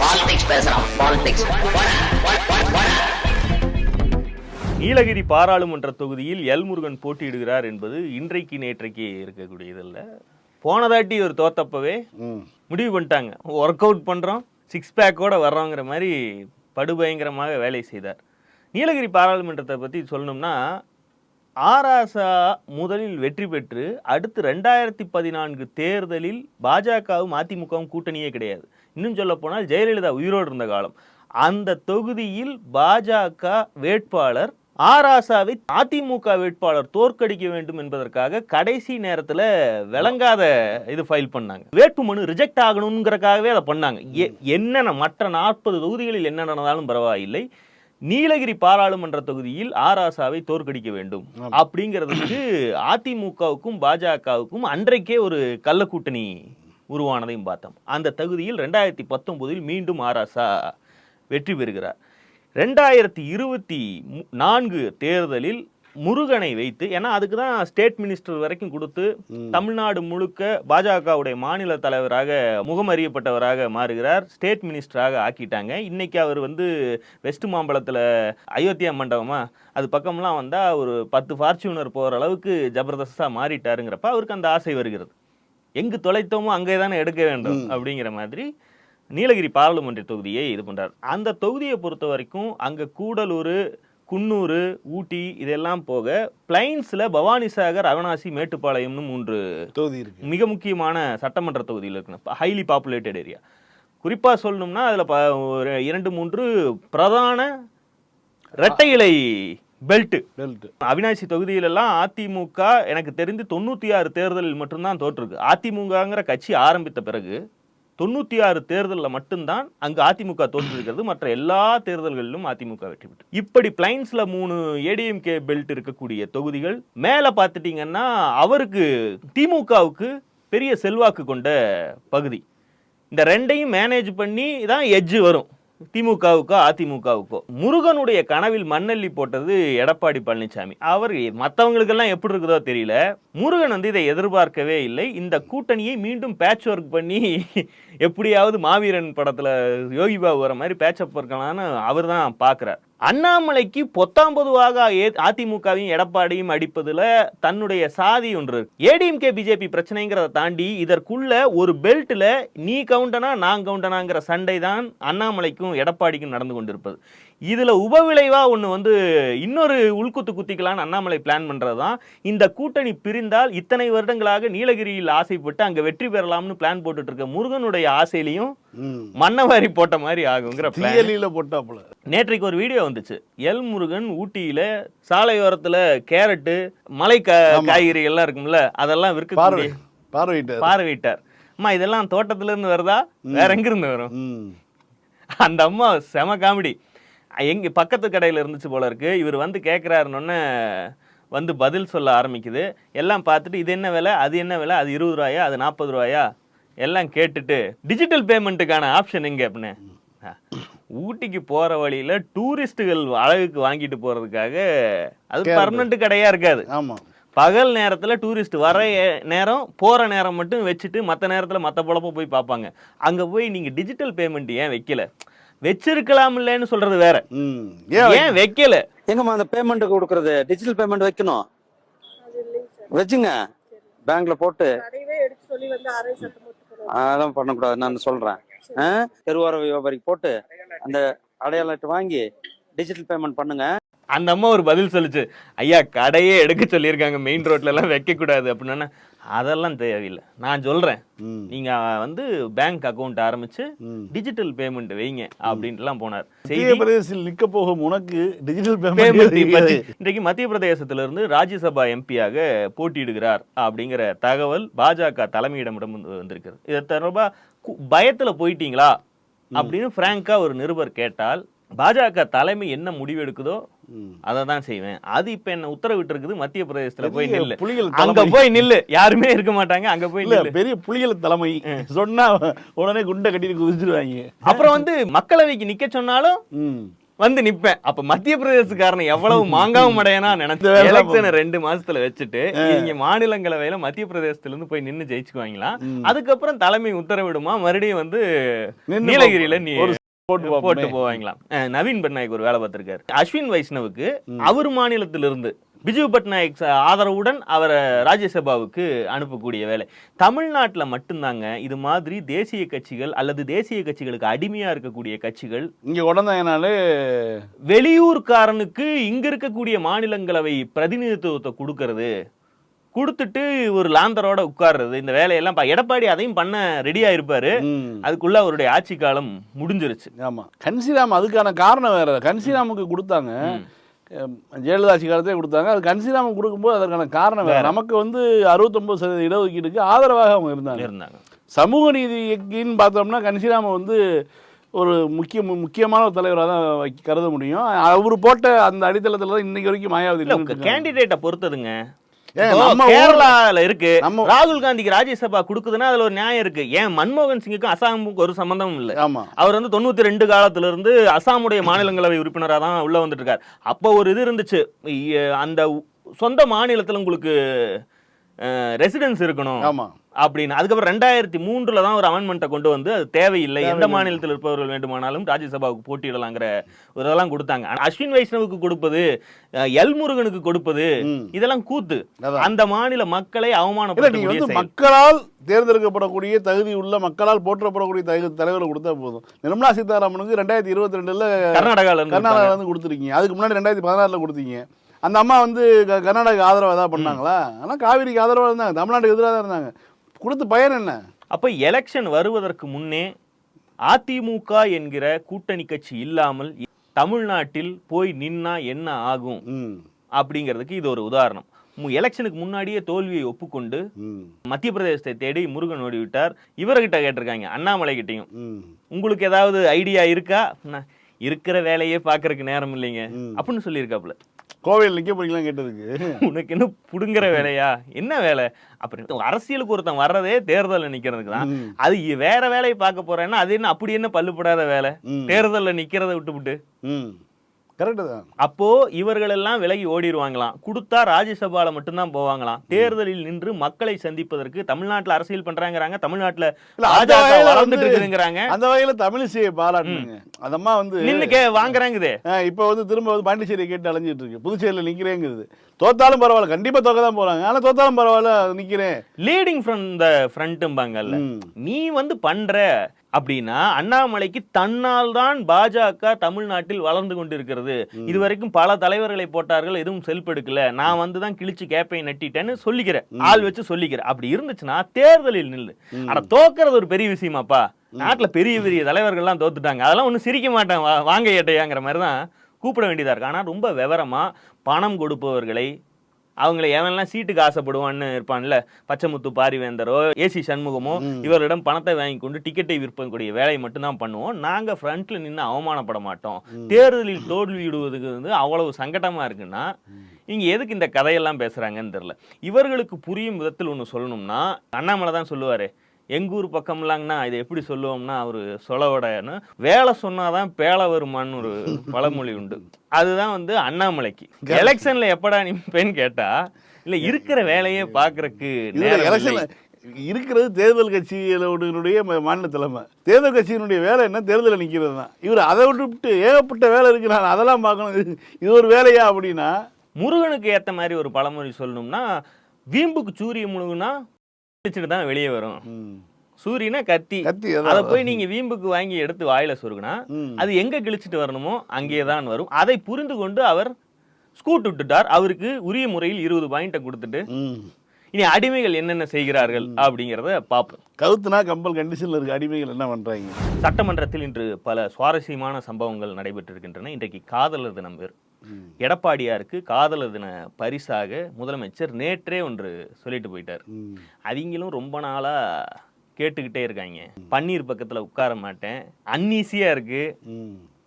Politics பேசுறான் politics Nilgiri பாராளுமன்ற தொகுதியில் எல் முருகன் போட்டியிடுகிறார் என்பது இன்றைக்கு நேற்றைக்கு இருக்கக்கூடியதல்ல. போனதாட்டி ஒரு தோத்தப்பவே ம். முடிவு பண்ணிட்டாங்க. ஒர்க் அவுட் பண்ணுறோம் சிக்ஸ் பேக்கோட வர்றோங்கிற மாதிரி படுபயங்கரமாக வேலை செய்தார். நீலகிரி பாராளுமன்றத்தை பற்றி சொல்லணும்னா ஆராசா முதலில் வெற்றி பெற்று அடுத்து ரெண்டாயிரத்தி பதினான்கு தேர்தலில் பாஜகவும் அதிமுகவும் கூட்டணியே கிடையாது. இன்னும் சொல்ல போனால் ஜெயலலிதா உயிரோடு இருந்த காலம். அந்த தொகுதியில் பாஜக வேட்பாளர் ஆராசாவை அதிமுக வேட்பாளர் தோற்கடிக்க வேண்டும் என்பதற்காக கடைசி நேரத்துல விளங்காத இது ஃபைல் பண்ணாங்க. வேட்புமனு ரிஜெக்ட் ஆகணுங்கிறக்காகவே அதை பண்ணாங்க. என்னென்ன மற்ற நாற்பது தொகுதிகளில் என்ன நடந்தாலும் பரவாயில்லை. நீலகிரி பாராளுமன்ற தொகுதியில் ஆராசாவை தோற்கடிக்க வேண்டும். அப்படிங்கிறதுக்கு அதிமுகவுக்கும் பாஜகவுக்கும் அன்றைக்கே ஒரு கள்ள கூட்டணி உருவானதையும் பார்த்தோம். அந்த தகுதியில் ரெண்டாயிரத்தி பத்தொன்பதில் மீண்டும் ஆராசா வெற்றி பெறுகிறார். ரெண்டாயிரத்தி இருபத்தி நான்கு தேர்தலில் முருகனை வைத்து ஏன்னா அதுக்கு தான் ஸ்டேட் மினிஸ்டர் வரைக்கும் கொடுத்து தமிழ்நாடு முழுக்க பாஜகவுடைய மாநில தலைவராக முகமறியப்பட்டவராக மாறுகிறார். ஸ்டேட் மினிஸ்டராக ஆக்கிட்டாங்க. இன்னைக்கு அவர் வந்து வெஸ்ட் மாம்பலத்தில் அயோத்தியா மண்டபமா அது பக்கம்லாம் வந்தால் ஒரு பத்து ஃபார்ச்சூனர் போகிற அளவுக்கு ஜபர்தஸ்தாக மாறிட்டாருங்கிறப்ப அவருக்கு அந்த ஆசை வருகிறது. எங்கு தொலைத்தோமோ அங்கே தானே எடுக்க வேண்டும் அப்படிங்கிற மாதிரி நீலகிரி பாராளுமன்ற தொகுதியை இது பண்றார். அந்த தொகுதியை பொறுத்த வரைக்கும் அங்க கூடலூர் குன்னூர் ஊட்டி இதெல்லாம் போக பிளைன்ஸ்ல பவானிசாகர் அவினாசி மேட்டுப்பாளையம்னு மூன்று தொகுதி இருக்கு. மிக முக்கியமான சட்டமன்ற தொகுதியில் இருக்கு. ஹைலி பாப்புலேட்டட் ஏரியா குறிப்பா சொல்லணும்னா அதுல ப- ஒரு இரண்டு மூன்று பிரதான இரட்டை இலை பெல்ட் பெல்ட் அவினாசி தொகுதியிலெல்லாம் அதிமுக எனக்கு தெரிந்து தொண்ணூற்றி ஆறு தேர்தலில் மட்டும்தான் தோற்றுருக்கு. அதிமுகங்கிற கட்சி ஆரம்பித்த பிறகு தொண்ணூற்றி ஆறு தேர்தலில் மட்டும்தான் அங்கு அதிமுக தோற்றிருக்கிறது மற்ற எல்லா தேர்தல்களிலும் அதிமுக வெற்றி பெற்று. இப்படி பிளைன்ஸ்ல மூணு ஏடிஎம்கே பெல்ட் இருக்கக்கூடிய தொகுதிகள் மேலே பார்த்துட்டீங்கன்னா அவருக்கு திமுகவுக்கு பெரிய செல்வாக்கு கொண்ட பகுதி. இந்த ரெண்டையும் மேனேஜ் பண்ணி தான் எட்ஜ் வரும். திமுகவுக்கோ அதிமுகவுக்கோ. முருகனுடைய கனவில் மண்ணள்ளி போட்டது எடப்பாடி பழனிசாமி. அவர் மற்றவங்களுக்கெல்லாம் எப்படி இருக்குதோ தெரியல. முருகன் வந்து இதை எதிர்பார்க்கவே இல்லை. இந்த கூட்டணியை மீண்டும் பேட்ச் ஒர்க் பண்ணி எப்படியாவது மாவீரன் படத்தில் யோகி பாபு வர மாதிரி பேட்சப் இருக்கலாம்னு அவர் தான் பார்க்குறார். அண்ணாமலைக்கு பொத்தாம் பொதுவாக அதிமுகவையும் எடப்பாடியும் அடிப்பதுல தன்னுடைய சாதி ஒன்று ஏடிஎம்கே பிஜேபி பிரச்சனைங்கிறத தாண்டி இதற்குள்ள ஒரு பெல்ட்ல நீ கவுண்டனா நான் கவுண்டனாங்கிற சண்டை தான் அண்ணாமலைக்கும் எடப்பாடிக்கும் நடந்து கொண்டிருப்பது. இதுல உபவிளைவா ஒண்ணு வந்து இன்னொரு உள்குத்து குத்திக்கலான்னு அண்ணாமலை பிளான் பண்றதுதான். இந்த கூட்டணி பிரிந்தால் இத்தனை வருடங்களாக நீலகிரியில் ஆசைப்பட்டு அங்க வெற்றி பெறலாம்னு பிளான் போட்டுட்டு இருக்க முருகனுடைய ஆசையிலையும் ம். மன்னவாரி போட்ட மாதிரி ஆகுங்கிற பிளான் தீயலியில போட்டாப்புல. நேற்றைக்கு ஒரு வீடியோ வந்துச்சு. எல் முருகன் ஊட்டியில சாலையோரத்துல கேரட்டு மலை கா- காய்கறி எல்லாம் இருக்கும்ல அதெல்லாம் விற்க பார்வையிட்டார். பார்வையிட்டார். அம்மா இதெல்லாம் தோட்டத்துல இருந்து வருதா? வேற எங்க இருந்து வரும்? அந்த அம்மா செம காமெடி. எங்க பக்கத்து கடையில இருந்துச்சு போல இருக்கு. இவர் வந்து கேட்குறாருன்னொன்னே வந்து பதில் சொல்ல ஆரம்பிக்குது. எல்லாம் பார்த்துட்டு இது என்ன விலை? அது என்ன விலை? அது இருபது ரூபாயா? அது நாற்பது ரூபாயா? எல்லாம் கேட்டுட்டு டிஜிட்டல் பேமெண்ட்டுக்கான ஆப்ஷன் எங்க? அப்படின்னு. ஊட்டிக்கு போற வழியில டூரிஸ்ட்டுகள் அழகுக்கு வாங்கிட்டு போறதுக்காக அது. பர்மனெண்ட் கடையா இருக்காது. ஆமா. பகல் நேரத்துல டூரிஸ்ட் வர நேரம் போற நேரம் மட்டும் வச்சுட்டு மற்ற நேரத்துல மற்ற பொழப்ப போய் பார்ப்பாங்க. அங்க போய் நீங்க டிஜிட்டல் பேமெண்ட் ஏன் வைக்கல? வச்சிருக்கலாம் இல்லைன்னு சொல்றது வேற. ம். ஏன் ஏன் வைக்கல? எங்கம்மா அந்த பேமெண்ட் கொடுக்கறது? டிஜிட்டல் பேமெண்ட் வைக்கணும்? வச்சுங்க. பேங்க்ல போட்டு. அதெல்லாம் பண்ணக்கூடாது நான் சொல்றேன்? தெருவோர வியாபாரிக்கு போட்டு அந்த அடையாளத்தை வாங்கி டிஜிட்டல் பேமெண்ட் பண்ணுங்க. அந்த அம்மா ஒரு பதில் சொல்லுச்சு. ஐயா கடையே எடுக்க சொல்லியிருக்காங்க. மெயின் ரோட்ல எல்லாம் வைக்க கூடாது. அப்படின்னா அதெல்லாம் தேவையில்லை. நான் சொல்றேன். ம். நீங்க வந்து பேங்க் அக்கவுண்ட் ஆரம்பிச்சு ம். டிஜிட்டல் பேமெண்ட் வைங்க. அப்படின்ட்டுலாம் போனார். மத்திய செய்தி பிரதேசத்தில் நிக்க போகும் உனக்கு டிஜிட்டல் பேமெண்ட் இன்றைக்கு மத்திய பிரதேசத்திலிருந்து ராஜ்யசபா எம்பியாக போட்டியிடுகிறார் அப்படிங்கிற தகவல் பாஜக தலைமையிடமிடம் வந்து வந்திருக்கிறது. இது தொடர்பா கு- பயத்துல போயிட்டீங்களா? அப்படின்னு பிராங்கா ஒரு நிருபர் கேட்டால் பாஜக தலைமை என்ன முடிவு எடுக்குதோ. அதை தான் செய்வேன். அது இப்ப என்ன உத்தரவிட்டு இருக்குது மத்திய பிரதேசத்துல போய் நில்லு. புலிகள் அங்க. போய் நில்லு. யாருமே இருக்க மாட்டாங்க அங்க போய் நில்லு. பெரிய புலிகள் தலைமை. சொன்னா உடனே குண்டை கட்டிட்டு குதிச்சிருவாங்க. அப்புறம் வந்து மக்களவைக்கு நிக்க சொன்னாலும் வந்து நிப்பேன். அப்ப மத்திய பிரதேசக்காரன் எவ்வளவு மாங்காவும் அடையனா நினைச்சு எலெக்ஷனை ரெண்டு மாசத்துல வச்சுட்டு இங்க மாநிலங்களவையில மத்திய பிரதேசத்துல இருந்து போய் நின்னு ஜெயிச்சுக்குவாங்களாம் அதுக்கப்புறம் தலைமை உத்தரவிடுமா? மறுபடியும் வந்து நீலகிரியில நீ போட்டு. போவாங்களாம். நவீன் பட்நாயக் ஒரு வேலை பார்த்திருக்காரு. அஸ்வின் வைஷ்ணவுக்கு அவர் மாநிலத்திலிருந்து பிஜு பட்நாயக் ஆதரவுடன் அவரை ராஜ்யசபாவுக்கு அனுப்பக்கூடிய வேலை. தமிழ்நாட்டுல மட்டும்தாங்க இது மாதிரி தேசிய கட்சிகள் அல்லது தேசிய கட்சிகளுக்கு அடிமையா இருக்கக்கூடிய கட்சிகள் இங்க கொண்டாந்தாங்கனாலே வெளியூர்காரனுக்கு இங்க இருக்கக்கூடிய மாநிலங்களவை பிரதிநிதித்துவத்தை கொடுக்கறது கொடுத்துட்டு ஒரு லாந்தரோட உட்கார்றது இந்த வேலையெல்லாம் பா- எடப்பாடி அதையும் பண்ண ரெடியா இருப்பாரு. அதுக்குள்ள அவருடைய ஆட்சி காலம் முடிஞ்சிருச்சு. ஆமா. கன்சிராம் அதுக்கான காரணம் வேற. கன்சிராமுக்கு கொடுத்தாங்க. ஜெயலலிதா ஆட்சி காலத்தே கொடுத்தாங்க. அது கன்சிராமுக்கு கொடுக்கும்போது அதற்கான காரணம் வேற. நமக்கு வந்து அறுபத்தொன்பது சதவீத இடஒதுக்கீடுக்கு ஆதரவாக அவங்க இருந்தாங்க. இருந்தாங்க. சமூக நீதி இயக்கின்னு பார்த்தோம்னா கன்சிராம வந்து ஒரு முக்கிய முக்கியமான ஒரு தலைவராக தான் வைக்க- கருத முடியும். அவர் போட்ட அந்த அடித்தளத்துல தான் இன்னைக்கு வரைக்கும் மாயாவதி இல்ல. கேண்டிடேட்டை பொறுத்ததுங்க. கேரளால இருக்கு. ராகுல் காந்திக்கு ராஜ்யசபா கொடுக்குதுன்னா அதுல ஒரு நியாயம் இருக்கு. ஏன் மன்மோகன் சிங்குக்கும் அசாமுக்கும் ஒரு சம்பந்தமும் இல்ல. அவர் வந்து தொண்ணூத்தி ரெண்டு காலத்துல இருந்து அசாமுடைய மாநிலங்களவை உறுப்பினரா தான் உள்ள வந்துட்டு இருக்காரு அப்போ ஒரு இது இருந்துச்சு. அந்த சொந்த மாநிலத்துல உங்களுக்கு ரெசிடென்ஸ் இருக்கணும். ஆமா. அப்படின்னு. அதுக்கப்புறம் ரெண்டாயிரத்தி மூன்றுல தான் ஒரு அமெண்ட்மெண்ட்டை கொண்டு வந்து அது தேவையில்லை. எந்த மாநிலத்தில் இருப்பவர்கள் வேண்டுமானாலும் ராஜ்யசபாவுக்கு போட்டியிடலாங்கிற ஒரு இதெல்லாம் கொடுத்தாங்க. ஆனா அஸ்வின் வைஷ்ணவுக்கு கொடுப்பது எல் முருகனுக்கு கொடுப்பது. இதெல்லாம் கூத்து. அந்த மாநில மக்களை செயல். மக்களால் தேர்ந்தெடுக்கப்படக்கூடிய தகுதி உள்ள மக்களால் போற்றப்படக்கூடிய தகுதி தலைவரை கொடுத்தா போதும். நிர்மலா சீதாராமனுக்கு ரெண்டாயிரத்தி இருபத்தி ரெண்டுல கர்நாடகால இருந்து கர்நாடகா இருப்பாங்க. வந்து கொடுத்துருக்கீங்க. அதுக்கு முன்னாடி ரெண்டாயிரத்தி பதினாறுல கொடுத்தீங்க. அந்த அம்மா வந்து கர்நாடகா ஆதரவாக தான் பண்ணாங்களா? ஆனால் காவிரிக்கு ஆதரவாக இருந்தாங்க. தமிழ்நாட்டுக்கு எதிராக தான் இருந்தாங்க. கொடுத்து பயன் என்ன? அப்ப எலெக்ஷன் வருவதற்கு முன்னே அதிமுக என்கிற கூட்டணி கட்சி இல்லாமல் தமிழ்நாட்டில் போய் நின்னா என்ன ஆகும்? அப்படிங்கிறதுக்கு இது ஒரு உதாரணம். எலெக்ஷனுக்கு முன்னாடியே தோல்வியை ஒப்புக்கொண்டு மத்திய பிரதேசத்தை தேடி முருகன் ஓடி விட்டார் இவர்கிட்ட கேட்டிருக்காங்க அண்ணாமலை கிட்டையும் உங்களுக்கு ஏதாவது ஐடியா இருக்கா? இருக்கிற வேலையே பார்க்கறதுக்கு நேரம் இல்லைங்க. அப்படின்னு சொல்லியிருக்காப்புல. கோவையில் நிற்க போறீங்களாம் கேட்டதுக்கு. உனக்கு என்ன புடுங்குற வேலையா? என்ன வேலை? அப்புறம் அரசியலுக்கு ஒருத்தன் வர்றதே தேர்தலில் நிக்கிறதுக்கு தான். அது வேற வேலையை பார்க்க போறேன்னா அது என்ன அப்படி என்ன பல்லுப்படாத வேலை. தேர்தலில் நிக்கிறத விட்டுவிட்டு கரெக்டு தான். அப்போ இவர்கள் எல்லாம் விலகி ஓடிடுவாங்களாம் கொடுத்தா ராஜ்யசபால மட்டும்தான் போவாங்களாம். தேர்தலில் நின்று மக்களை சந்திப்பதற்கு தமிழ்நாட்டுல அரசியல் பண்றாங்கறாங்க தமிழ்நாட்டுல வளர்ந்துட்டு இருக்குதுங்கிறாங்க அந்த வகையில் தமிழிசையை பாராட்டுங்க. அந்த அம்மா வந்து நின்னு கே வாங்குறாங்குதே. இப்போ வந்து திரும்ப வந்து பாண்டிச்சேரியை கேட்டு அலைஞ்சிட்டு இருக்கு புதுச்சேரியில் நிற்கிறேங்கிறது தோத்தாலும் பரவாயில்ல கண்டிப்பாக தோக்க தான் போகிறாங்க ஆனால் தோத்தாலும் பரவாயில்ல நிற்கிறேன் லீடிங் ஃப்ரம் த ஃப்ரண்ட்டும்பாங்கல்ல நீ வந்து பண்ற அப்படின்னா அண்ணாமலைக்கு தன்னால் தான் பாஜக தமிழ்நாட்டில் வளர்ந்து கொண்டிருக்கிறது. இதுவரைக்கும் பல தலைவர்களை போட்டார்கள் எதுவும் செல்பெடுக்கல. நான் வந்து தான் கிழிச்சு கேப்பை நட்டிட்டேன்னு சொல்லிக்கிறேன். ஆள் வச்சு சொல்லிக்கிறேன். அப்படி இருந்துச்சுன்னா தேர்தலில் நில்லு. ஆனா தோக்குறது ஒரு பெரிய விஷயமாப்பா. நாட்டுல பெரிய பெரிய தலைவர்கள்லாம் தோத்துட்டாங்க. அதெல்லாம் ஒன்றும் சிரிக்க மாட்டேன் வாங்க ஏட்டையாங்கிற மாதிரி தான் கூப்பிட வேண்டியதா இருக்கு. ஆனா ரொம்ப விவரமா பணம் கொடுப்பவர்களை அவங்கள எவன்லாம் சீட்டுக்கு ஆசைப்படுவான்னு இருப்பான்ல பச்சைமுத்து பாரிவேந்தரோ ஏசி சண்முகமோ இவரிடம் பணத்தை வாங்கி கொண்டு டிக்கெட்டை விற்பக்கூடிய வேலையை மட்டும்தான் பண்ணுவோம். நாங்க ஃப்ரண்ட்ல நின்று அவமானப்பட மாட்டோம். தேர்தலில் தோல்வியிடுவதுக்கு வந்து அவ்வளவு சங்கடமா இருக்குன்னா இங்க எதுக்கு இந்த கதையெல்லாம் பேசுறாங்கன்னு தெரியல. இவர்களுக்கு புரியும் விதத்தில் ஒன்று சொல்லணும்னா அண்ணாமலை தான் சொல்லுவாரு எங்க ஊர் பக்கம்லாங்கண்ணா இதை எப்படி சொல்லுவோம்னா அவரு சொலவடன்னு. வேலை சொன்னாதான் பேலை வருமான்னு ஒரு பழமொழி உண்டு. அதுதான் வந்து அண்ணாமலைக்கு. எலெக்ஷன்ல எப்படா நிப்பேன்னு கேட்டா இல்ல இருக்கிற வேலையே இல்லை. இருக்கிறது தேர்தல் கட்சியினுடைய மாநில தலைமை. தேர்தல் கட்சியினுடைய வேலை என்ன? தேர்தலில் நிற்கிறது தான். இவர் அதை விட்டு ஏகப்பட்ட வேலை இருக்கு. நான் அதெல்லாம் பார்க்கணும். இது- ஒரு வேலையா அப்படின்னா முருகனுக்கு ஏத்த மாதிரி ஒரு பழமொழி சொல்லணும்னா வீம்புக்கு சூரிய முழுகுனா வச்சுட்டு தான் வெளியே வரும். சூரியனா கத்தி. அதை போய் நீங்க வீம்புக்கு வாங்கி எடுத்து வாயில சொருகுனா. அது எங்க கிழிச்சிட்டு வரணுமோ அங்கேயே தான் வரும். அதை புரிந்து கொண்டு அவர் ஸ்கூட் விட்டுட்டார். அவருக்கு உரிய முறையில் இருபது பாயிண்ட்டை கொடுத்துட்டு. இனி அடிமைகள் என்னென்ன செய்கிறார்கள் அப்படிங்கிறத பார்ப்போம். கவுத்துனா கம்பல் கண்டிஷனில் இருக்க அடிமைகள் என்ன பண்ணுறாங்க சட்டமன்றத்தில் இன்று பல சுவாரஸ்யமான சம்பவங்கள் நடைபெற்றிருக்கின்றன. இன்றைக்கு காதலர் தினம் வேறு. எடப்பாடியாருக்கு காதலர் தின பரிசாக முதலமைச்சர் நேற்றே ஒன்று சொல்லிட்டு போயிட்டார். அவங்களும் ரொம்ப நாளா கேட்டுக்கிட்டே இருக்காங்க. பன்னீர் பக்கத்துல உட்கார மாட்டேன். அன்ஈஸியா இருக்கு.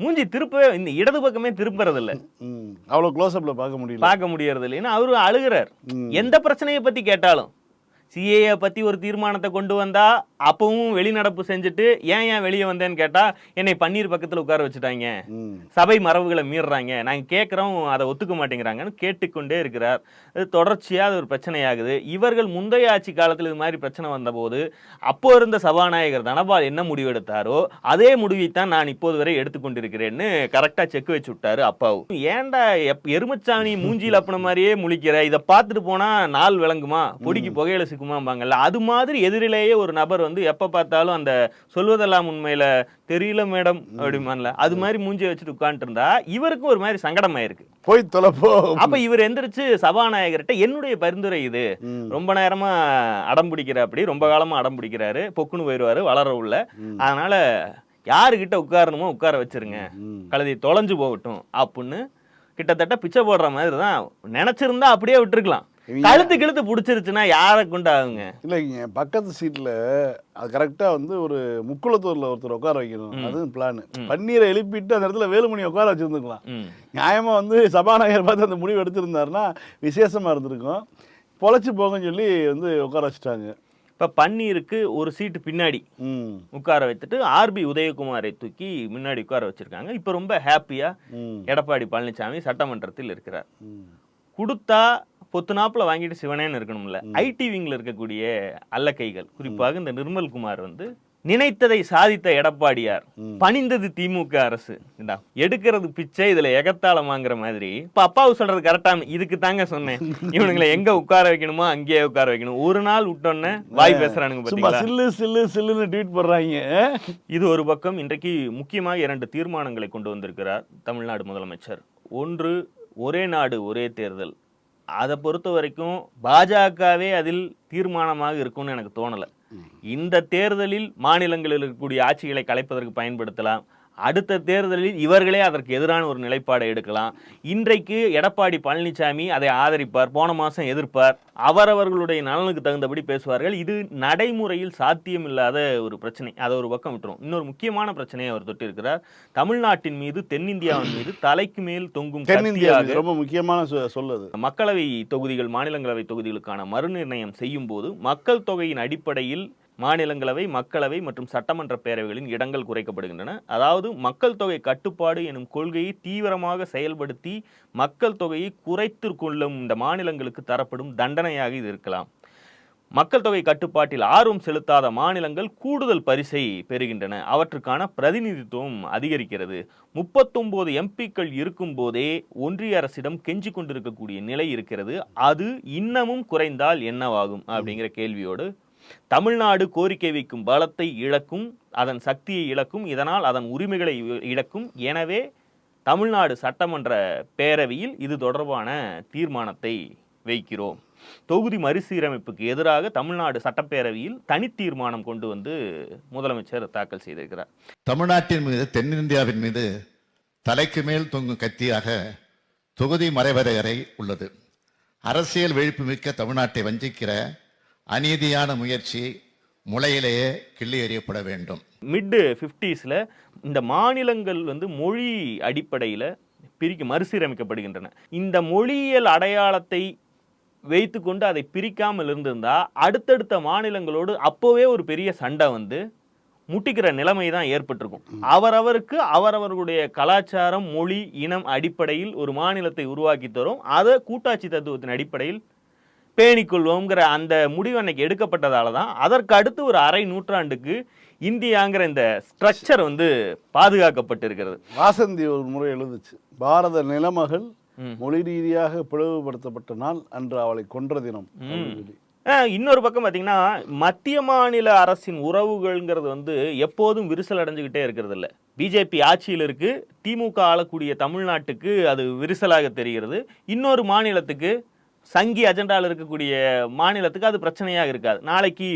மூஞ்சி திருப்பவே இந்த இடது பக்கமே திருப்புறது இல்ல அவ்வளோ க்ளோஸ்அப்பில் பார்க்க முடியல. பார்க்க முடியறது இல்லைன்னு அவரு அழுகிறார். எந்த பிரச்சனையை பத்தி கேட்டாலும். சிஏஏ பத்தி ஒரு தீர்மானத்தை கொண்டு வந்தா அப்பவும் வெளிநடப்பு செஞ்சுட்டு ஏன் ஏன் வெளியே வந்தேன்னு கேட்டா என்னை பன்னீர் பக்கத்துல உட்கார வச்சுட்டாங்க. சபை மரபுகளை மீறுறாங்க. நாங்க கேட்குறோம் அதை ஒத்துக்க மாட்டேங்கிறாங்கன்னு கேட்டுக்கொண்டே இருக்கிறார். அது தொடர்ச்சியா அது ஒரு பிரச்சனையாகுது. இவர்கள் முந்தைய ஆட்சி காலத்தில் இது மாதிரி பிரச்சனை வந்தபோது அப்போ இருந்த சபாநாயகர் தனபால் என்ன முடிவு எடுத்தாரோ அதே முடிவைத்தான் நான் இப்போது வரை எடுத்துக்கொண்டிருக்கிறேன்னு கரெக்டா செக் வச்சு விட்டாரு அப்பாவும் ஏன்டா எருமச்சாணி மூஞ்சியில் அப்பன மாதிரியே முழிக்கிற? இதை பார்த்துட்டு போனா நாள் விளங்குமா? பொடிக்கு புகையில சிக்குமாம்பாங்கல்ல அது மாதிரி எதிரிலேயே ஒரு நபர் வந்து எப்ப பார்த்தாலும் அந்த சொல்வதெல்லாம் உண்மையில தெரியல மேடம் அப்படிமான்ல அது மாதிரி மூஞ்சியை வச்சுட்டு உட்காந்துட்டு இருந்தா இவருக்கும் ஒரு மாதிரி சங்கடமாயிருக்கு. போய் தொலைப்போ. அப்ப இவர் எந்திரிச்சு சபாநாயகர்கிட்ட என்னுடைய பரிந்துரை இது. ரொம்ப நேரமா அடம் பிடிக்கிற அப்படி ரொம்ப காலமா அடம் பிடிக்கிறாரு பொக்குன்னு போயிடுவாரு வளர உள்ள. அதனால யாருகிட்ட உட்காரணுமோ உட்கார வச்சிருங்க. கழுதி தொலைஞ்சு போகட்டும் அப்படின்னு கிட்டத்தட்ட பிச்சை போடுற மாதிரி தான் நினைச்சிருந்தா அப்படியே விட்டுருக்கலாம். கழுத்து கிழுத்து பிடிச்சிருச்சுன்னா யாரை கொண்டாகுங்க இல்லைங்க பக்கத்து சீட்ல அது கரெக்டா வந்து ஒரு முக்குளத்தூர்ல ஒருத்தர் உட்கார வைக்கணும். அதுவும் பிளான் பன்னீரை எழுப்பிட்டு அந்த இடத்துல வேலுமணி உட்கார வச்சிருந்துக்கலாம். ம். நியாயமா வந்து சபாநாயகர் பார்த்து அந்த முடிவு எடுத்திருந்தாருன்னா விசேஷமா இருந்திருக்கும். பொழைச்சு போங்கன்னு சொல்லி வந்து உட்கார வச்சுட்டாங்க. இப்ப பன்னீருக்கு ஒரு சீட்டு பின்னாடி உட்கார வைத்துட்டு ஆர்பி உதயகுமாரை தூக்கி முன்னாடி உட்கார வச்சிருக்காங்க. இப்ப ரொம்ப ஹாப்பியா ம். எடப்பாடி பழனிசாமி சட்டமன்றத்தில் இருக்கிறார். கொடுத்தா பொத்து நாப்புல வாங்கிட்டு சிவனேன்னு இருக்கணும்ல. ஐடி விங்ல இருக்கக்கூடிய அல்லக்கைகள் குறிப்பாக இந்த நிர்மல்குமார் வந்து நினைத்ததை சாதித்த எடப்பாடியார் பணிந்தது திமுக அரசு. எடுக்கிறது பிச்சை இதுல எகத்தாளமாங்கிற மாதிரி. இப்ப அப்பாவு சொல்றது கரெக்டா இதுக்கு தாங்க சொன்னேன். இவனுங்களை எங்க உட்கார வைக்கணுமோ அங்கேயே உட்கார வைக்கணும். ஒரு நாள் விட்டோன்னே வாய் பேசுறானுங்க பாத்தீங்களா? சில்லு சில்லு சில்லுன்னு ட்வீட் போடுறாங்க. இது ஒரு பக்கம் இன்றைக்கு முக்கியமாக இரண்டு தீர்மானங்களை கொண்டு வந்திருக்கிறார் தமிழ்நாடு முதலமைச்சர். ஒன்று ஒரே நாடு ஒரே தேர்தல். அதை பொறுத்த வரைக்கும் பாஜகவே அதில் தீர்மானமாக இருக்கும்னு எனக்கு தோணலை. இந்த தேர்தலில் மாநிலங்களில் இருக்கக்கூடிய ஆட்சிகளை கலைப்பதற்கு பயன்படுத்தலாம். அடுத்த தேர்தலில் இவர்களே அதற்கு எதிரான ஒரு நிலைப்பாடை எடுக்கலாம். இன்றைக்கு எடப்பாடி பழனிசாமி அதை ஆதரிப்பார் போன மாதம் எதிர்ப்பார். அவரவர்களுடைய நலனுக்கு தகுந்தபடி பேசுவார்கள். இது நடைமுறையில் சாத்தியமில்லாத ஒரு பிரச்சனை. அதை ஒரு பக்கம் விட்டுரும். இன்னொரு முக்கியமான பிரச்சனையை அவர் தொட்டிருக்கிறார். தமிழ்நாட்டின் மீது தென்னிந்தியாவின் மீது தலைக்கு மேல் தொங்கும் தென்னிந்தியா கத்தியாக ரொம்ப முக்கியமான சொல்லுது. மக்களவை தொகுதிகள் மாநிலங்களவை தொகுதிகளுக்கான மறுநிர்ணயம் செய்யும் போது மக்கள் தொகையின் அடிப்படையில் மாநிலங்களவை மக்களவை மற்றும் சட்டமன்ற பேரவைகளின் இடங்கள் குறைக்கப்படுகின்றன. அதாவது மக்கள் தொகை கட்டுப்பாடு எனும் கொள்கையை தீவிரமாக செயல்படுத்தி மக்கள் தொகையை குறைத்து கொள்ளும் இந்த மாநிலங்களுக்கு தரப்படும் தண்டனையாக இது இருக்கலாம். மக்கள் தொகை கட்டுப்பாட்டில் ஆர்வம் செலுத்தாத மாநிலங்கள் கூடுதல் பரிசை பெறுகின்றன. அவற்றுக்கான பிரதிநிதித்துவம் அதிகரிக்கிறது. முப்பத்தொம்போது எம்பிக்கள் இருக்கும் போதே ஒன்றிய அரசிடம் கெஞ்சி கொண்டிருக்கக்கூடிய நிலை இருக்கிறது. அது இன்னமும் குறைந்தால் என்னவாகும்? அப்படிங்கிற கேள்வியோடு தமிழ்நாடு கோரிக்கை வைக்கும் பலத்தை இழக்கும் அதன் சக்தியை இழக்கும் இதனால் அதன் உரிமைகளை இழக்கும். எனவே தமிழ்நாடு சட்டமன்ற பேரவையில் இது தொடர்பான தீர்மானத்தை வைக்கிறோம். தொகுதி மறுசீரமைப்புக்கு எதிராக தமிழ்நாடு சட்டப்பேரவையில் தனி தீர்மானம் கொண்டு வந்து முதலமைச்சர் தாக்கல் செய்திருக்கிறார். தமிழ்நாட்டின் மீது தென்னிந்தியாவின் மீது தலைக்கு மேல் தொங்கும் கத்தியாக தொகுதி மறைவரையறை உள்ளது. அரசியல் விழிப்புமிக்க தமிழ்நாட்டை வஞ்சிக்கிற அநீதியான முயற்சி முளையிலேயே கிள்ளி எறியப்பட வேண்டும். மிட் ஃபிஃப்டிஸில் இந்த மாநிலங்கள் வந்து மொழி அடிப்படையில் பிரிக்க மறுசீரமைக்கப்படுகின்றன. இந்த மொழியியல் அடையாளத்தை வைத்துக்கொண்டு அதை பிரிக்காமல் இருந்திருந்தால் அடுத்தடுத்த மாநிலங்களோடு அப்போவே ஒரு பெரிய சண்டை வந்து முட்டிக்கிற நிலைமை தான் ஏற்பட்டிருக்கும். அவரவருக்கு அவரவர்களுடைய கலாச்சாரம் மொழி இனம் அடிப்படையில் ஒரு மாநிலத்தை உருவாக்கி தரும். அதை கூட்டாட்சி தத்துவத்தின் அடிப்படையில் பேணிக்கொள்வோங்கிற அந்த முடிவு அன்னைக்கு எடுக்கப்பட்டதால தான் அதற்கு அடுத்து ஒரு அரை நூற்றாண்டுக்கு இந்தியாங்கிற இந்த ஸ்ட்ரக்சர் வந்து பாதுகாக்கப்பட்டிருக்கிறது. வாசந்தி ஒரு முறை எழுதுச்சு பாரத நிலமகள். மொழி ரீதியாக பிளவுபடுத்தப்பட்ட நாள் அன்று அவளை கொன்ற தினம். இன்னொரு பக்கம் பார்த்தீங்கன்னா மத்திய மாநில அரசின் உறவுகள்ங்கிறது வந்து எப்போதும் விரிசல் அடைஞ்சுக்கிட்டே இருக்கிறது இல்ல பிஜேபி ஆட்சியில் இருக்கு திமுக ஆளக்கூடிய தமிழ்நாட்டுக்கு அது விரிசலாக தெரிகிறது. இன்னொரு மாநிலத்துக்கு சங்கி அஜெண்டாவில் இருக்கக்கூடிய மாநிலத்துக்கு அது பிரச்சனையாக இருக்காது. நாளைக்கு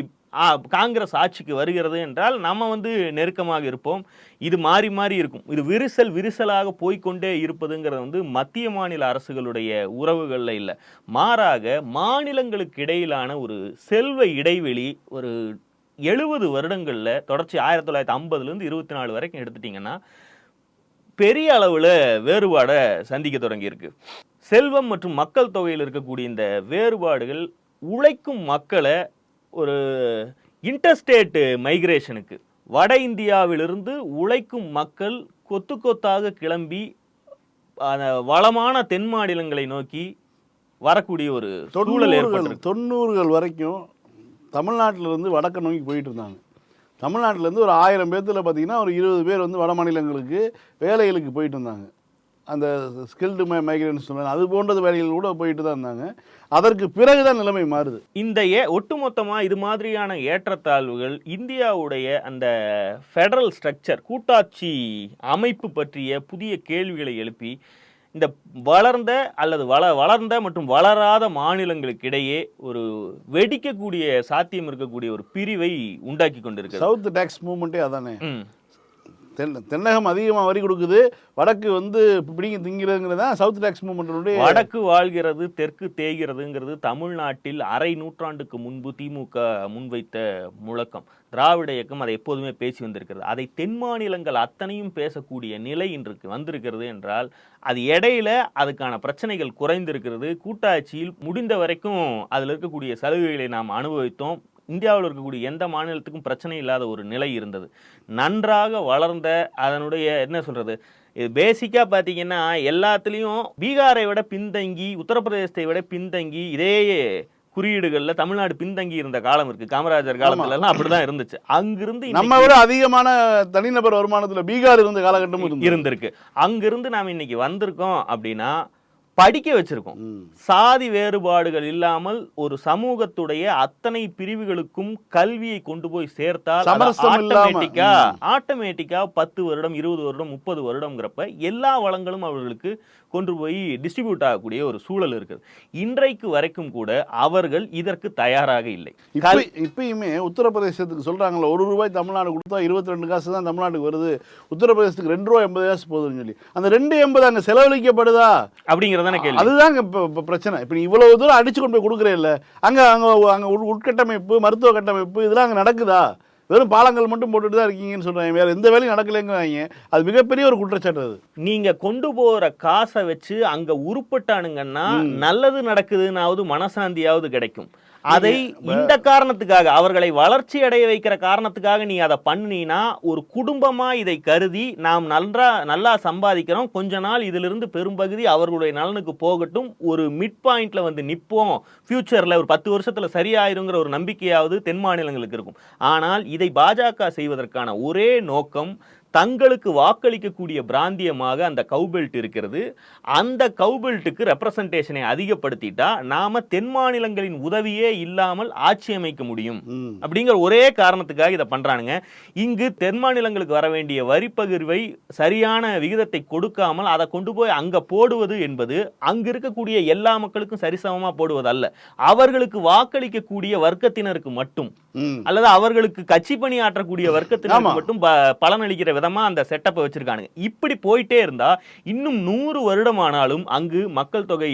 காங்கிரஸ் ஆட்சிக்கு வருகிறது என்றால் நம்ம வந்து நெருக்கமாக இருப்போம். இது மாறி மாறி இருக்கும். இது விரிசல் விரிசலாக போய்க்கொண்டே இருப்பதுங்கிறது வந்து மத்திய மாநில அரசுகளுடைய உறவுகளில் இல்லை. மாறாக மாநிலங்களுக்கு இடையிலான ஒரு செல்வ இடைவெளி ஒரு எழுபது வருடங்களில் தொடர்ச்சி ஆயிரத்தி தொள்ளாயிரத்தி ஐம்பதுலேருந்து இருபத்தி நாலு வரைக்கும் எடுத்துட்டிங்கன்னா பெரிய அளவில் வேறுபாடை சந்திக்க தொடங்கியிருக்கு. செல்வம் மற்றும் மக்கள் தொகையில் இருக்கக்கூடிய இந்த வேறுபாடுகள் உழைக்கும் மக்களை ஒரு இன்டர்ஸ்டேட் மைக்ரேஷனுக்கு வட இந்தியாவிலிருந்து உழைக்கும் மக்கள் கொத்து கொத்தாக கிளம்பி அந்த வளமான தென் மாநிலங்களை நோக்கி வரக்கூடிய ஒரு சூழல் ஏற்பட்டிருக்கு. தொண்ணூறுகள் வரைக்கும் தமிழ்நாட்டில இருந்து வடக்க நோக்கி போயிட்டு இருந்தாங்க. தமிழ்நாட்டுல இருந்து ஒரு ஆயிரம் பேர்த்துல பார்த்தீங்கன்னா ஒரு இருபது பேர் வந்து வட மாநிலங்களுக்கு வேலைகளுக்கு போயிட்டு இருந்தாங்க. அந்த ஸ்கில்டு மை மைக்ரேன்ஸ் சொல்லுவாங்க அது போன்றது வேலைகள் கூட போயிட்டு தான் இருந்தாங்க. அதற்கு பிறகுதான் நிலைமை மாறுது. இந்த ஏ ஒட்டுமொத்தமா இது மாதிரியான ஏற்றத்தாழ்வுகள் இந்தியாவுடைய அந்த ஃபெடரல் ஸ்ட்ரக்சர் கூட்டாட்சி அமைப்பு பற்றிய புதிய கேள்விகளை எழுப்பி இந்த வளர்ந்த அல்லது வள வளர்ந்த மற்றும் வளராத மாநிலங்களுக்கு இடையே ஒரு வெடிக்கக்கூடிய சாத்தியம் இருக்கக்கூடிய ஒரு பிரிவை உண்டாக்கி கொண்டிருக்கிறது. சவுத் டேக்ஸ் மூவ்மெண்ட்டே அதானே. தென் தென்னகம் அதிகமாக வரி கொடுக்குது. வடக்கு வந்து பிடிங்க திங்கிறதுங்கிறது தான் சவுத் டேக்ஸ் மூவ்மெண்ட்டுடைய வடக்கு வாழ்கிறது தெற்கு தேய்கிறதுங்கிறது தமிழ்நாட்டில் அரை நூற்றாண்டுக்கு முன்பு திமுக முன்வைத்த முழக்கம். திராவிட இயக்கம் அதை எப்போதுமே பேசி வந்திருக்கிறது. அதை தென் மாநிலங்கள் அத்தனையும் பேசக்கூடிய நிலை இன்றைக்கு வந்திருக்கிறது என்றால் அது இடையில அதுக்கான பிரச்சனைகள் குறைந்திருக்கிறது. கூட்டாட்சியில் முடிந்த வரைக்கும் அதில் இருக்கக்கூடிய சலுகைகளை நாம் அனுபவித்தோம். இந்தியாவில் இருக்கக்கூடிய எந்த மாநிலத்துக்கும் பிரச்சனை இல்லாத ஒரு நிலை இருந்தது. நன்றாக வளர்ந்த அதனுடைய என்ன சொல்றது இது பேசிக்காக பார்த்தீங்கன்னா எல்லாத்துலேயும் பீகாரை விட பின்தங்கி உத்தரப்பிரதேசத்தை விட பின்தங்கி இதே குறியீடுகளில் தமிழ்நாடு பின்தங்கி இருந்த காலம் இருக்கு. காமராஜர் காலத்துல எல்லாம் அப்படிதான் இருந்துச்சு. அங்கிருந்து நம்ம விட அதிகமான தனிநபர் வருமானத்துல பீகார் இருந்த காலகட்டமும் இருந்து இருந்திருக்கு. அங்கிருந்து நாம் இன்னைக்கு வந்திருக்கோம் அப்படின்னா படிக்க வச்சிருக்கோம். சாதி வேறுபாடுகள் இல்லாமல் ஒரு சமூகத்துடைய அத்தனை பிரிவுகளுக்கும் கல்வியை கொண்டு போய் சேர்த்தால். ஆட்டோமேட்டிக்கா ஆட்டோமேட்டிக்கா பத்து வருடம் இருபது வருடம் முப்பது வருடம்ங்கிறப்ப எல்லா வளங்களும் அவர்களுக்கு கொண்டு போய் டிஸ்ட்ரிபியூட் ஆகக்கூடிய ஒரு சூழல் இருக்குது. இன்றைக்கு வரைக்கும் கூட அவர்கள் இதற்கு தயாராக இல்லை. இப்ப இப்பயுமே உத்தரப்பிரதேசத்துக்கு சொல்றாங்கல்ல ஒரு ரூபாய் தமிழ்நாடு கொடுத்தா இருபத்தி ரெண்டு காசு தான் தமிழ்நாட்டுக்கு வருது. உத்தரப்பிரதேசத்துக்கு ரெண்டு ரூபாய் எண்பது காசு போகுதுன்னு சொல்லி. அந்த ரெண்டு எண்பது அங்க செலவழிக்கப்படுதா? அப்படிங்கிறதான கேள்வி. அதுதாங்க இப்ப பிரச்சனை. இப்ப இவ்வளவு தூரம் அடிச்சு கொண்டு போய் கொடுக்குறே இல்ல. அங்க அங்க அங்க உட்கட்டமைப்பு மருத்துவ கட்டமைப்பு இதெல்லாம் அங்க நடக்குதா? வெறும் பாலங்கள் மட்டும் போட்டுட்டு தான் இருக்கீங்கன்னு சொல்றாங்க. வேற எந்த வேலையும் நடக்கலைங்கிறாங்க அது மிகப்பெரிய ஒரு குற்றச்சாட்டு அது. நீங்க கொண்டு போற காசை வச்சு அங்க உருப்பட்டானுங்கன்னா நல்லது நடக்குதுன்னாவது மனசாந்தியாவது கிடைக்கும். அதை இந்த காரணத்துக்காக அவர்களை வளர்ச்சி அடைய வைக்கிற காரணத்துக்காக நீ அதை பண்ணினா ஒரு குடும்பமா இதை கருதி நாம் நன்றா நல்லா சம்பாதிக்கிறோம். கொஞ்ச நாள் இதிலிருந்து பெரும்பகுதி அவர்களுடைய நலனுக்கு போகட்டும். ஒரு மிட் பாயிண்ட்ல வந்து நிப்போம். ஃபியூச்சர்ல ஒரு பத்து வருஷத்துல சரியாயிருங்கிற ஒரு நம்பிக்கையாவது தென் மாநிலங்களுக்கு இருக்கும். ஆனால் இதை பாஜக செய்வதற்கான ஒரே நோக்கம் தங்களுக்கு வாக்களிக்கக்கூடிய பிராந்தியமாக அந்த கவுபெல்ட் இருக்கிறது அந்த கவுபெல்ட்டுக்கு ரெப்ரசன்டேஷனை அதிகப்படுத்திட்டா நாம தென் மாநிலங்களின் உதவியே இல்லாமல் ஆட்சி அமைக்க முடியும். அப்படிங்கிற ஒரே காரணத்துக்காக இதை பண்றானுங்க இங்கு தென் மாநிலங்களுக்கு வர வேண்டிய வரி பகிர்வை சரியான விகிதத்தை கொடுக்காமல் அதை கொண்டு போய் அங்க போடுவது என்பது அங்க இருக்கக்கூடிய எல்லா மக்களுக்கும் சரிசமமா போடுவது அல்ல அவர்களுக்கு வாக்களிக்கக்கூடிய வர்க்கத்தினருக்கு மட்டும். அல்லது அவர்களுக்கு கட்சி பணி ஆற்றக்கூடிய வர்க்கத்தினருக்கு. மட்டும் பலனளிக்கிற விதமாக அந்த செட்டப்பை வச்சுருக்கானுங்க. இப்படி போயிட்டே இருந்தால் இன்னும் நூறு வருடமானாலும் அங்கு மக்கள் தொகை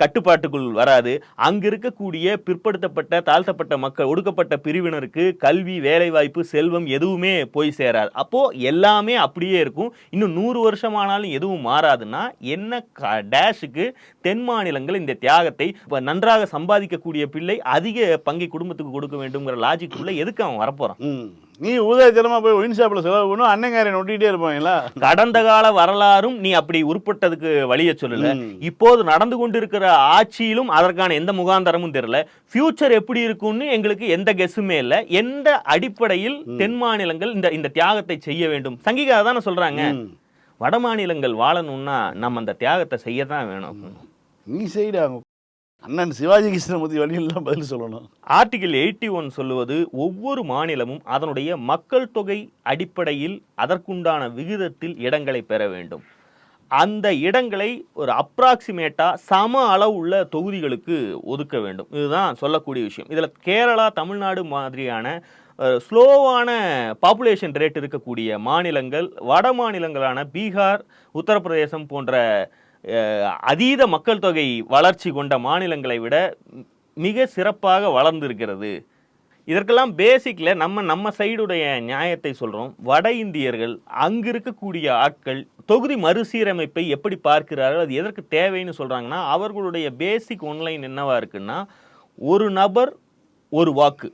கட்டுப்பாட்டுக்குள் வராது. அங்கு இருக்கக்கூடிய பிற்படுத்தப்பட்ட தாழ்த்தப்பட்ட மக்கள் ஒடுக்கப்பட்ட பிரிவினருக்கு கல்வி வேலைவாய்ப்பு செல்வம் எதுவுமே போய் சேராது. அப்போது எல்லாமே அப்படியே இருக்கும். இன்னும் நூறு வருஷமானாலும் எதுவும் மாறாதுன்னா என்ன க- டேஷுக்கு தென் மாநிலங்கள் இந்த தியாகத்தை இப்போ நன்றாக சம்பாதிக்கக்கூடிய பிள்ளை அதிக பங்கை குடும்பத்துக்கு கொடுக்க வேண்டுங்கிற லாஜிக்குள்ளே எதுக்கு அவன் வரப்போகிறான் நீ ஊதாரித்தனமா போய் ஒயின் ஷாப்ல செலவு பண்ணும் அண்ணங்காரை நொட்டிகிட்டே இருப்பாங்களா கடந்த கால வரலாறும் நீ அப்படி உருப்பட்டதுக்கு வழிய சொல்லல. இப்போது நடந்து கொண்டிருக்கிற ஆட்சியிலும் அதற்கான எந்த முகாந்தரமும் தெரியல. ஃபியூச்சர் எப்படி இருக்கும்னு எங்களுக்கு எந்த கெஸ்ஸுமே இல்ல. எந்த அடிப்படையில் தென் மாநிலங்கள் இந்த இந்த தியாகத்தை செய்ய வேண்டும்? சங்கிகா தானே சொல்றாங்க. வட மாநிலங்கள் வாழணும்னா நம்ம அந்த தியாகத்தை செய்ய தான் வேணும் நீ செய்டாங்க அண்ணன் சிவாஜி கிருஷ்ணமூர்த்தி வழியெல்லாம் பதில் சொல்லணும். ஆர்டிகிள் எயிட்டி ஒன் சொல்லுவது ஒவ்வொரு மாநிலமும் அதனுடைய மக்கள் தொகை அடிப்படையில் அதற்குண்டான விகிதத்தில் இடங்களை பெற வேண்டும். அந்த இடங்களை ஒரு அப்ராக்சிமேட்டாக சம அளவு உள்ள தொகுதிகளுக்கு ஒதுக்க வேண்டும். இதுதான் சொல்லக்கூடிய விஷயம். இதில் கேரளா தமிழ்நாடு மாதிரியான ஸ்லோவான பாப்புலேஷன் ரேட் இருக்கக்கூடிய மாநிலங்கள் வட மாநிலங்களான பீகார் உத்தரப்பிரதேசம் போன்ற அதீத மக்கள் தொகை வளர்ச்சி கொண்ட மாநிலங்களை விட மிக சிறப்பாக வளர்ந்திருக்கிறது. இதற்கெல்லாம் பேசிக்ல நம்ம நம்ம சைடுடைய நியாயத்தை சொல்றோம். வட இந்தியர்கள் அங்கு இருக்கக்கூடிய ஆட்கள் தொகுதி மறுசீரமைப்பை எப்படி பார்க்கிறார்கள் அது எதற்கு தேவைன்னு சொல்றாங்கன்னா அவர்களுடைய பேசிக் ஒன்லைன் என்னவா இருக்குன்னா ஒரு நபர் ஒரு வாக்கு.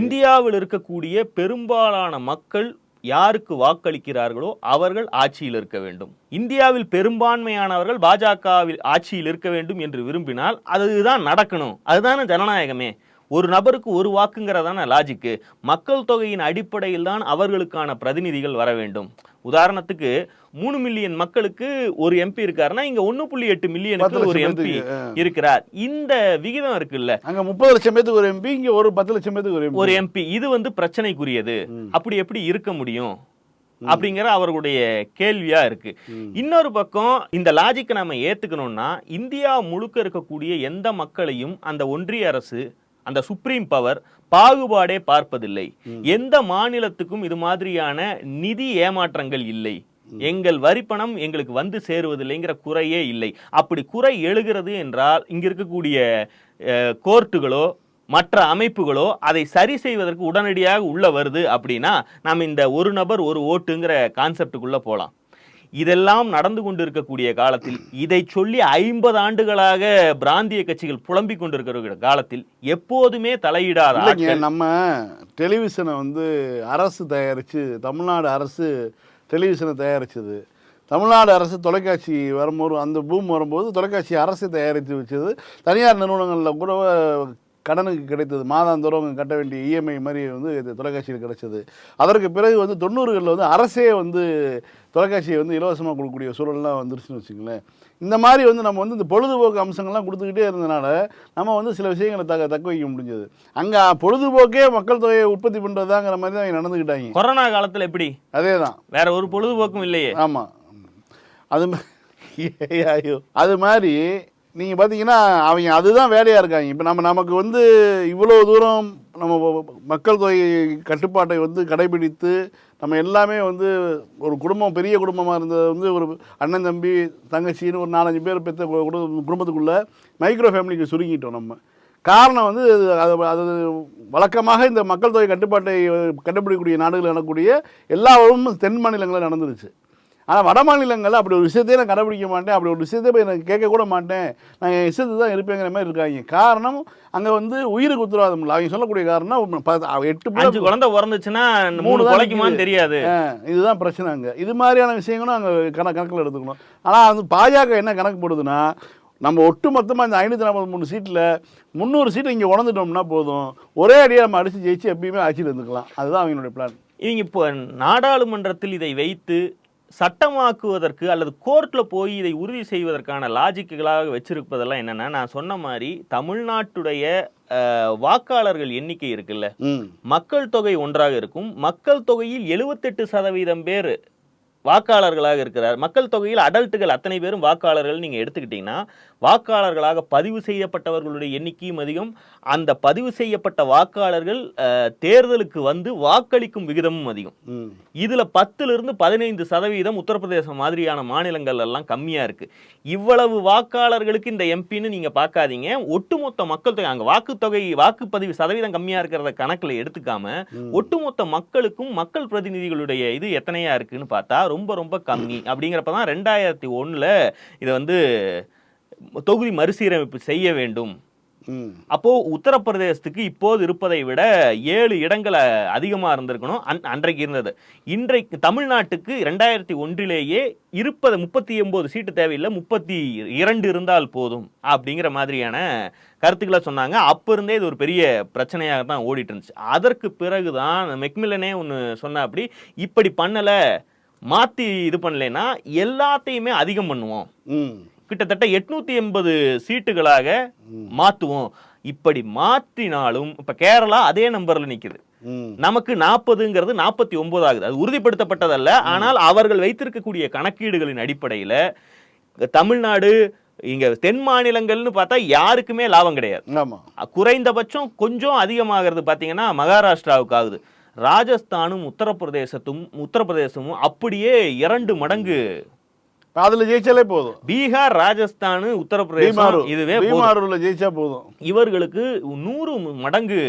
இந்தியாவில் இருக்கக்கூடிய பெரும்பாலான மக்கள் யாருக்கு வாக்களிக்கிறார்களோ அவர்கள் ஆட்சியில் இருக்க வேண்டும். இந்தியாவில் பெரும்பான்மையானவர்கள் பாஜகவில் ஆட்சியில் இருக்க வேண்டும் என்று விரும்பினால் அதுதான் நடக்கணும். அதுதானே ஜனநாயகமே. ஒரு நபருக்கு ஒரு வாக்குங்கிறதான லாஜிக்கு மக்கள் தொகையின் அடிப்படையில் தான் அவர்களுக்கான பிரதிநிதிகள் வர வேண்டும். உதாரணத்துக்கு மூணு மில்லியன் மக்களுக்கு ஒரு எம்பி இருக்காருன்னா இங்க ஒண்ணு புள்ளி எட்டு மில்லியனுக்கு ஒரு எம்பி. இருக்கிறார். இந்த விகிதம் இருக்குல்ல. அங்க முப்பது லட்சம் பேத்துக்கு ஒரு எம்பி இங்க ஒரு பத்து லட்சம் பேத்துக்கு ஒரு ஒரு எம்பி இது வந்து பிரச்சனைக்குரியது. அப்படி எப்படி இருக்க முடியும்? அப்படிங்கிற அவர்களுடைய கேள்வியா இருக்கு. இன்னொரு பக்கம் இந்த லாஜிக்கை நம்ம ஏத்துக்கணும்னா இந்தியா முழுக்க இருக்கக்கூடிய எந்த மக்களையும் அந்த ஒன்றிய அரசு அந்த சுப்ரீம் பவர் பாகுபாடே பார்ப்பதில்லை. எந்த மாநிலத்துக்கும் இது மாதிரியான நிதி ஏமாற்றங்கள் இல்லை. எங்கள் வரிப்பணம் எங்களுக்கு வந்து சேருவதில்லைங்கிற குறையே இல்லை. அப்படி குறை எழுகிறது என்றால் இங்க இருக்கக்கூடிய கோர்ட்டுகளோ மற்ற அமைப்புகளோ அதை சரி செய்வதற்கு உடனடியாக உள்ள வருது அப்படின்னா நாம் இந்த ஒரு நபர் ஒரு ஓட்டுங்கிற கான்செப்டுக்குள்ள போலாம் இதெல்லாம் நடந்து கொண்டிருக்கக்கூடிய காலத்தில் இதை சொல்லி ஐம்பது ஆண்டுகளாக பிராந்திய கட்சிகள் புலம்பிக் கொண்டிருக்கிற காலத்தில் எப்போதுமே தலையிடாத நம்ம டெலிவிஷனை வந்து அரசு தயாரித்து தமிழ்நாடு அரசு டெலிவிஷனை தயாரிச்சது. தமிழ்நாடு அரசு தொலைக்காட்சி வரும்போது அந்த பூம் வரும்போது தொலைக்காட்சி அரசு தயாரித்து வச்சது. தனியார் நிறுவனங்களில் கூட கடனுக்கு கிடைத்தது. மாதாந்தோறும் அவங்க கட்ட வேண்டிய இஎம்ஐ மாதிரி வந்து இது தொலைக்காட்சியில் கிடைச்சது. அதற்கு பிறகு வந்து தொண்ணூறுகளில் வந்து அரசே வந்து தொலைக்காட்சியை வந்து இலவசமாக கொடுக்கக்கூடிய சூழல்லாம் வந்துருச்சுன்னு வச்சுங்களேன் இந்த மாதிரி வந்து நம்ம வந்து இந்த பொழுதுபோக்கு அம்சங்கள்லாம் கொடுத்துக்கிட்டே இருந்தனால நம்ம வந்து சில விஷயங்களை தக்க தக்க வைக்க முடிஞ்சது. அங்கே பொழுதுபோக்கே மக்கள் தொகையை உற்பத்தி பண்ணுறதாங்கிற மாதிரி தான் இங்க நடந்துக்கிட்டாங்க கொரோனா காலத்துல எப்படி? அதே தான் வேற ஒரு பொழுதுபோக்கும் இல்லையே. ஆமாம் அது ஐயோ. அது மாதிரி நீங்கள் பார்த்தீங்கன்னா அவங்க அதுதான் வேலையாக இருக்காங்க. இப்போ நம்ம நமக்கு வந்து இவ்வளோ தூரம் நம்ம மக்கள் தொகை கட்டுப்பாட்டை வந்து கடைபிடித்து நம்ம எல்லாமே வந்து ஒரு குடும்பம் பெரிய குடும்பமாக இருந்தது வந்து ஒரு அண்ணன் தம்பி தங்கச்சின்னு ஒரு நாலஞ்சு பேர் பெற்ற குடும்பத்துக்குள்ளே மைக்ரோ ஃபேமிலிக்கு சுருங்கிட்டோம் நம்ம. காரணம் வந்து அது அது வழக்கமாக இந்த மக்கள் தொகை கட்டுப்பாட்டை கண்டுபிடிக்கக்கூடிய நாடுகள் நடக்கக்கூடிய எல்லா தென் மாநிலங்களில் நடந்துருச்சு. ஆனால் வட மாநிலங்களில் அப்படி ஒரு விஷயத்தையே நான் கடைபிடிக்க மாட்டேன். அப்படி ஒரு விஷயத்தை போய் எனக்கு கேட்க கூட மாட்டேன். நான் என் இஷ்டத்து தான் இருப்பேங்கிற மாதிரி இருக்காங்க. காரணம் அங்கே வந்து உயிருக்கு உத்தரவாதம் இல்லை. அவங்க சொல்லக்கூடிய காரணம் எட்டு அஞ்சு குழந்தை பிறந்துச்சுன்னா மூணு நிக்குது. தெரியாது. இதுதான் பிரச்சனை அங்கே. இது மாதிரியான விஷயங்களும் அங்கே கண கணக்கில் எடுத்துக்கணும். ஆனால் வந்து பாஜக என்ன கணக்கு போடுதுன்னா நம்ம ஒட்டு மொத்தமாக இந்த ஐநூற்றி நாற்பத்தி மூணு சீட்டில் முந்நூறு சீட்டை இங்கே உணர்ந்துட்டோம்னா போதும். ஒரே அடியாக நம்ம அடித்து ஜெயிச்சு எப்பயுமே ஆட்சியில் இருந்துக்கலாம். அதுதான் அவங்களுடைய பிளான் இவங்க இப்போ நாடாளுமன்றத்தில் இதை வைத்து சட்டமாக்குவதற்கு அல்லது கோர்ட்ல போய் இதை உறுதி செய்வதற்கான லாஜிக்குகளாக வச்சிருப்பதெல்லாம் என்னன்னா நான் சொன்ன மாதிரி தமிழ்நாட்டுடைய வாக்காளர்கள் எண்ணிக்கை இருக்குல்ல? மக்கள் தொகை ஒன்றாக இருக்கும். மக்கள் தொகையில் எழுபத்தெட்டு சதவீதம் பேர் வாக்காளர்களாக இருக்கிறார். மக்கள் தொகையில் அடல்ட்டுகள் அத்தனை பேரும் வாக்காளர்கள் நீங்க எடுத்துக்கிட்டீங்கன்னா வாக்காளர்களாக பதிவு செய்யப்பட்டவர்களுடைய எண்ணிக்கையும் அதிகம். அந்த பதிவு செய்யப்பட்ட வாக்காளர்கள் தேர்தலுக்கு வந்து வாக்களிக்கும் விகிதமும் அதிகம். இதுல பத்துல இருந்து பதினைந்து சதவீதம் உத்தரப்பிரதேசம் மாதிரியான மாநிலங்கள் எல்லாம் கம்மியா இருக்கு. இவ்வளவு வாக்காளர்களுக்கு இந்த எம்பின்னு நீங்க பார்க்காதீங்க. ஒட்டுமொத்த மக்கள் தொகை அங்க வாக்குத்தொகை வாக்குப்பதிவு சதவீதம் கம்மியா இருக்கிறத கணக்குல எடுத்துக்காம ஒட்டுமொத்த மக்களுக்கும் மக்கள் பிரதிநிதிகளுடைய இது எத்தனையா இருக்குன்னு பார்த்தா ரொம்ப ரொம்ப கம்மி. அப்படிங்கிறப்ப தான் ரெண்டாயிரத்தி ஒண்ணுல இதை வந்து தொகுதி மறுசீரமைப்பு செய்ய வேண்டும். ம். அப்போ உத்தரப்பிரதேசத்துக்கு இப்போது இருப்பதை விட ஏழு இடங்கள் அ- அதிகமா இருந்திருக்கணும். அன் அன்றைக்கு இருந்தது. இன்றைக்கு தமிழ்நாட்டுக்கு ரெண்டாயிரத்தி ஒன்றிலேயே இருப்பது முப்பத்தி ஒன்பது சீட்டு தேவையில்லை முப்பத்தி இரண்டு இருந்தால் போதும் அப்படிங்கிற மாதிரியான கருத்துக்களை சொன்னாங்க. அப்ப இருந்தே இது ஒரு பெரிய பிரச்சனையாக தான் ஓடிட்டு இருந்துச்சு. அதற்கு பிறகுதான் மெக்மில்லனே ஒன்று சொன்ன அப்படி இப்படி பண்ணல மாத்தி இது பண்ணலைன்னா எல்லாத்தையுமே அதிகம் பண்ணுவோம். கிட்டத்தட்ட எட்நூத்தி எண்பது சீட்டுகளாக மாத்துவோம். இப்படி மாற்றினாலும் இப்ப கேரளா அதே நம்பர்ல நிக்குது. ம். நமக்கு நாற்பதுங்கிறது நாற்பத்தி ஒன்பது ஆகுது. அது உறுதிப்படுத்தப்பட்டதல்ல. ஆனால் அவர்கள் வைத்திருக்கக்கூடிய கணக்கீடுகளின் அடிப்படையில தமிழ்நாடு இங்க தென் மாநிலங்கள்னு பார்த்தா யாருக்குமே லாபம் கிடையாது. குறைந்தபட்சம் கொஞ்சம் அதிகமாகிறது பார்த்தீங்கன்னா மகாராஷ்டிராவுக்கு ஆகுது. ராஜஸ்தானும் உத்தரப்பிரதேசத்தும் உத்தரப்பிரதேசமும் அப்படியே இரண்டு மடங்கு. அதில் ஜெயிச்சாலே போதும். பீகார் ராஜஸ்தான் உத்தரப்பிரதேசம் இதுவே. பீமாரூரில் ஜெயிச்சா போதும். இவர்களுக்கு நூறு மடங்கு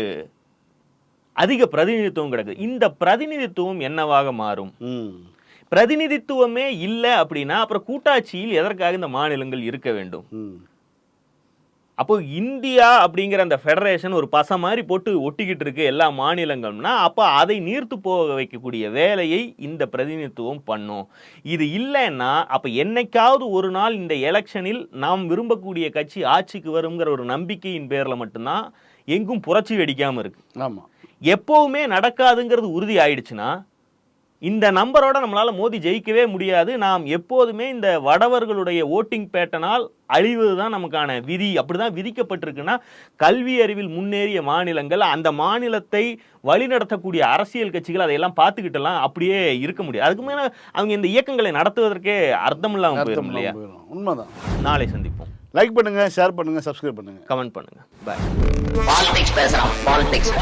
அதிக பிரதிநிதித்துவம் கிடக்கு இந்த பிரதிநிதித்துவம் என்னவாக மாறும்? பிரதிநிதித்துவமே இல்லை அப்படின்னா அப்புறம் கூட்டாட்சியில் எதற்காக இந்த மாநிலங்கள் இருக்க வேண்டும்? அப்போ இந்தியா அப்படிங்கிற அந்த ஃபெடரேஷன் ஒரு பசை மாதிரி போட்டு ஒட்டிக்கிட்டு இருக்கு எல்லா மாநிலங்கள்னா அப்போ அதை நீர்த்து போக வைக்கக்கூடிய வேலையை இந்த பிரதிநிதித்துவம் பண்ணும். இது இல்லைன்னா அப்போ என்னைக்காவது ஒரு நாள் இந்த எலெக்ஷனில் நாம் விரும்பக்கூடிய கட்சி ஆட்சிக்கு வருங்கிற ஒரு நம்பிக்கையின் பேரில் மட்டும்தான் எங்கும் புரட்சி வெடிக்காமல் இருக்கு. ஆமாம் எப்பவுமே நடக்காதுங்கிறது உறுதி ஆயிடுச்சுன்னா இந்த நம்பரோட நம்மளால மோதி ஜெயிக்கவே முடியாது. நாம் எப்போதுமே இந்த வடவர்களுடைய ஓட்டிங் பேட்டனால் அழிவது தான் நமக்கான விதி. அப்படிதான் விதிக்கப்பட்டிருக்குன்னா கல்வி அறிவில் முன்னேறிய மாநிலங்கள் அந்த மாநிலத்தை வழிநடத்தக்கூடிய அரசியல் கட்சிகள் அதையெல்லாம் பார்த்துக்கிட்டலாம் அப்படியே இருக்க முடியாது. அதுக்கு மேல அவங்க இந்த இயக்கங்களை நடத்துவதற்கே அர்த்தம் இல்லாமல் போயிடும் இல்லையா? உண்மைதான். நாளை சந்திப்போம். லைக் பண்ணுங்க ஷேர் பண்ணுங்க சப்ஸ்கிரைப் பண்ணுங்க. கமெண்ட் பண்ணுங்க. பாய் பாலிடிக்ஸ் பேசுறான் பாலிடிக்ஸ்